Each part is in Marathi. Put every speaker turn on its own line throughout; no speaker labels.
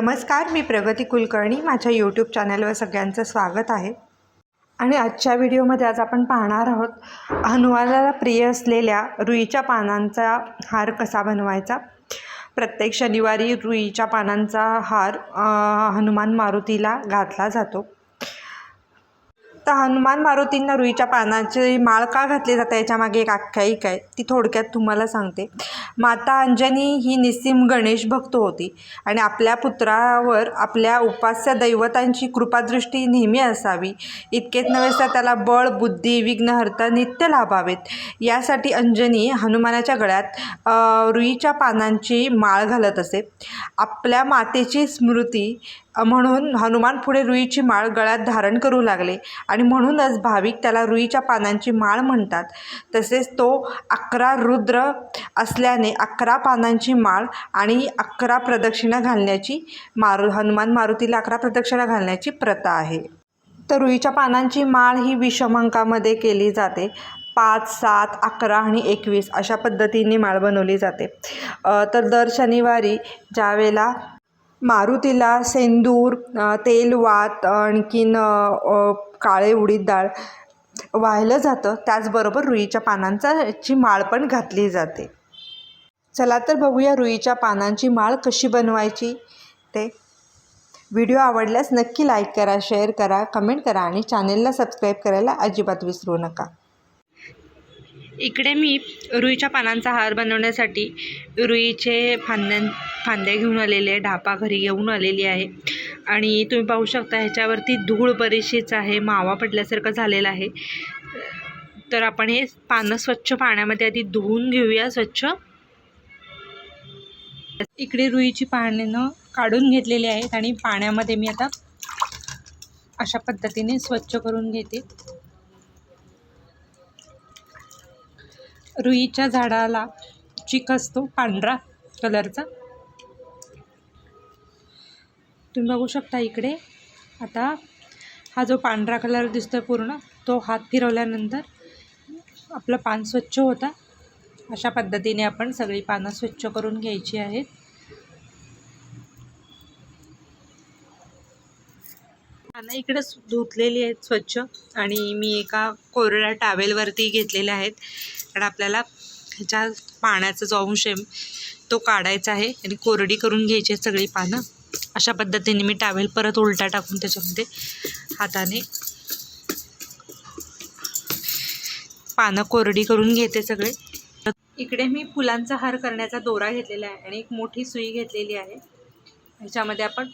नमस्कार मी प्रगती कुलकर्णी. माझ्या यूट्यूब चॅनलवर सगळ्यांचं स्वागत आहे. आणि आजच्या व्हिडिओमध्ये आज आपण पाहणार आहोत हनुमानाला प्रिय असलेल्या रुईच्या पानांचा हार कसा बनवायचा? प्रत्येक शनिवारी रुईच्या पानांचा हार हनुमान मारुतीला घातला जातो. तर हनुमान मारुतींना रुईच्या पानाची माळ का घातली जाते? याच्यामागे एक आख्यायिका आहे. ती थोडक्यात तुम्हाला सांगते. माता अंजनी ही निस्सिम गणेश भक्त होती. आणि आपल्या पुत्रावर आपल्या उपास्य दैवतांची कृपादृष्टी नेहमी असावी. इतकेच नव्हे तर त्याला बळ बुद्धी विघ्नहर्ता नित्य लाभावेत. यासाठी अंजनी हनुमानाच्या गळ्यात रुईच्या पानांची माळ घालत असे. आपल्या मातेची स्मृती म्हणून हनुमान पुढे रुईची माळ गळ्यात धारण करू लागले. आणि म्हणूनच भाविक त्याला रुईच्या पानांची माळ म्हणतात. तसेच तो अकरा रुद्र असल्याने अकरा पानांची माळ आणि अकरा प्रदक्षिणा घालण्याची मारु हनुमान मारुतीला अकरा प्रदक्षिणा घालण्याची प्रथा आहे. तर रुईच्या पानांची माळ ही विषमांकामध्ये केली जाते. पाच सात अकरा आणि एकवीस अशा पद्धतीने माळ बनवली जाते. तर दर शनिवारी ज्यावेळेला मारुतीला सेंदूर तेलवात आणखीन काळे उडीद डाळ वाहिलं जातं. त्याचबरोबर रुईच्या पानांचा ची माळ पण घातली जाते. चला तर बघूया रुईच्या पानांची माळ कशी बनवायची ते. व्हिडिओ आवडल्यास नक्की लाईक करा शेअर करा कमेंट करा आणि चॅनेलला सबस्क्राईब करायला अजिबात विसरू नका. इकडे मी रुईच्या पानांचा हार बनवण्यासाठी रुईचे फांद्यां फांद्या घेऊन आलेले आहे ढापा घरी घेऊन आलेली आहे. आणि तुम्ही पाहू शकता ह्याच्यावरती धूळ बरीचशीच आहे मावा पडल्यासारखं झालेलं आहे. तर आपण हे पानं स्वच्छ पाण्यामध्ये आधी धुवून घेऊया स्वच्छ. इकडे रुईची पानं काढून घेतलेली आहेत आणि पाण्यामध्ये मी आता अशा पद्धतीने स्वच्छ करून घेते. रुईच्या झाडाला चिक असतो पांढरा कलरचा. तुम्ही बघू शकता इकडे. आता हा जो पांढरा कलर दिसतो पूर्ण तो हात फिरवल्यानंतर आपलं पान स्वच्छ होता. अशा पद्धतीने आपण सगळी पानं स्वच्छ करून घ्यायची आहेत. पानं इकडे धुतलेली आहेत स्वच्छ आणि मी एका कोरड्या टावेलवरती घेतलेल्या आहेत. कारण आपल्याला ह्याच्या पाण्याचा जो अंश आहे तो काढायचा आहे आणि कोरडी करून घ्यायची सगळी पानं. अशा पद्धतीने मी टावेल परत उलटा टाकून त्याच्यामध्ये हाताने पानं कोरडी करून घेते सगळे. इकडे मी फुलांचा हार करण्याचा दोरा घेतलेला आहे आणि एक मोठी सुई घेतलेली आहे. ह्याच्यामध्ये आपण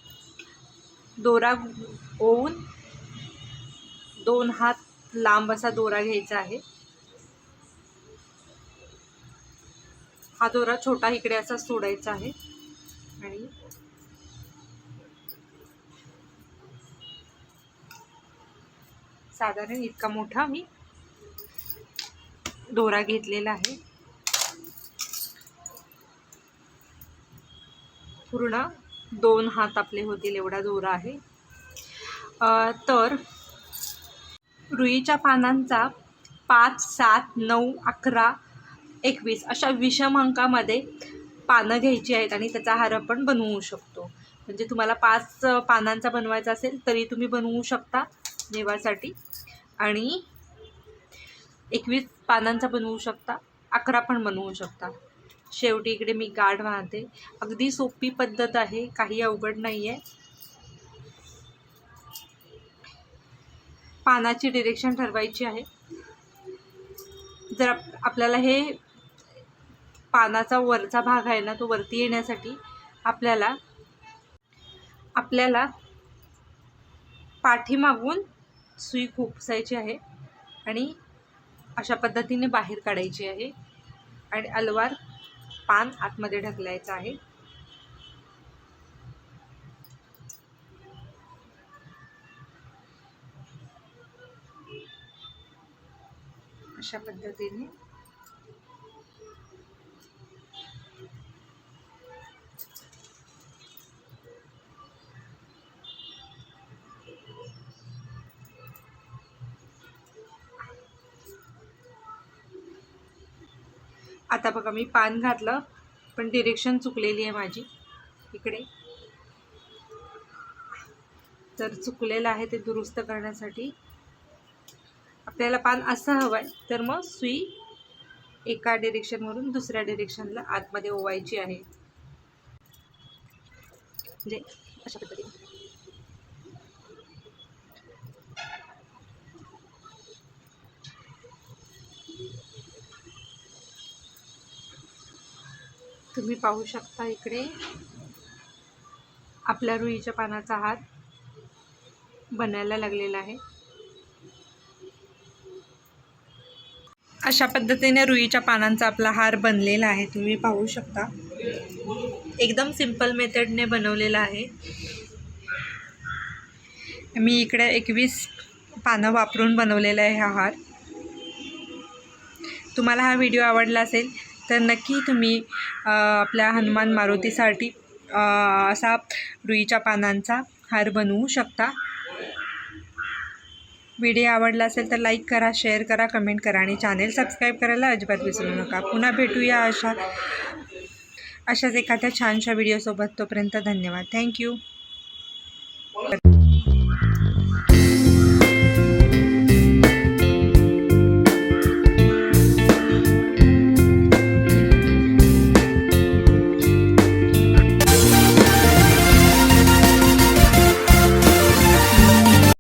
दोरा ओवून दोन हात लांब असा दोरा घ्यायचा आहे. हा दोरा छोटा इकडे असा सोडायचा आहे. आणि साधारण इतका मोठा मी दोरा घेतलेला आहे. पूर्ण दोन हात आपले होतील एवढा दोरा आहे. तर रुईच्या पानांचा पाच सात नऊ अकरा एकवीस अशा विषम अंकामध्ये पानं घ्यायची आहेत आणि त्याचा हार आपण बनवू शकतो. म्हणजे तुम्हाला पाच पानांचा बनवायचा असेल तरी तुम्ही बनवू शकता देवासाठी आणि एकवीस पानांचा बनवू शकता अकरा पण बनवू शकता. शेवटी इकडे मी गाठ वाहते. अगदी सोपी पद्धत आहे काही अवघड नाही आहे पानाची डिरेक्शन ठरवायची आहे. जर आप- आपल्याला हे पानाचा वरचा भाग आहे ना तो वरती येण्यासाठी आपल्याला आपल्याला पाठीमागून सुई खुपसायची आहे आणि अशा पद्धतीने बाहेर काढायची आहे आणि अलवार पान आतमध्ये ढकलायचं आहे. अशा पद्धतीने आता बघा मी पान घातलं पण डिरेक्शन चुकलेली आहे माझी. इकडे. तर चुकलेलं आहे ते दुरुस्त करण्यासाठी. आपल्याला पान असं हवं आहे तर मग सुई एका डिरेक्शनवरून दुसऱ्या डिरेक्शनला आतमध्ये ओवायची आहे. म्हणजे अशा पद्धतीने. तुम्ही पाहू शकता इकडे. आपल्या रुईच्या पानाचा हार बनायला लागलेला आहे. अशा पद्धतीने रुईच्या पानांचा आपला हार बनलेला आहे. तुम्ही पाहू शकता. एकदम सिंपल मेथडने बनवलेला आहे. मी इकडे एकवीस पानं वापरून बनवलेला आहे हा हार. तुम्हाला हा व्हिडिओ आवडला असेल तर नक्की तुम्ही आपल्या हनुमान मारुतीसाठी असा रुईच्या पानांचा हार बनवू शकता. व्हिडिओ आवडला असेल तर लाईक करा शेअर करा कमेंट करा आणि चॅनेल सबस्क्राईब करायला अजिबात विसरू नका. पुन्हा भेटूया अशा अशाच एखाद्या छानशा व्हिडिओसोबत. तोपर्यंत धन्यवाद. थँक्यू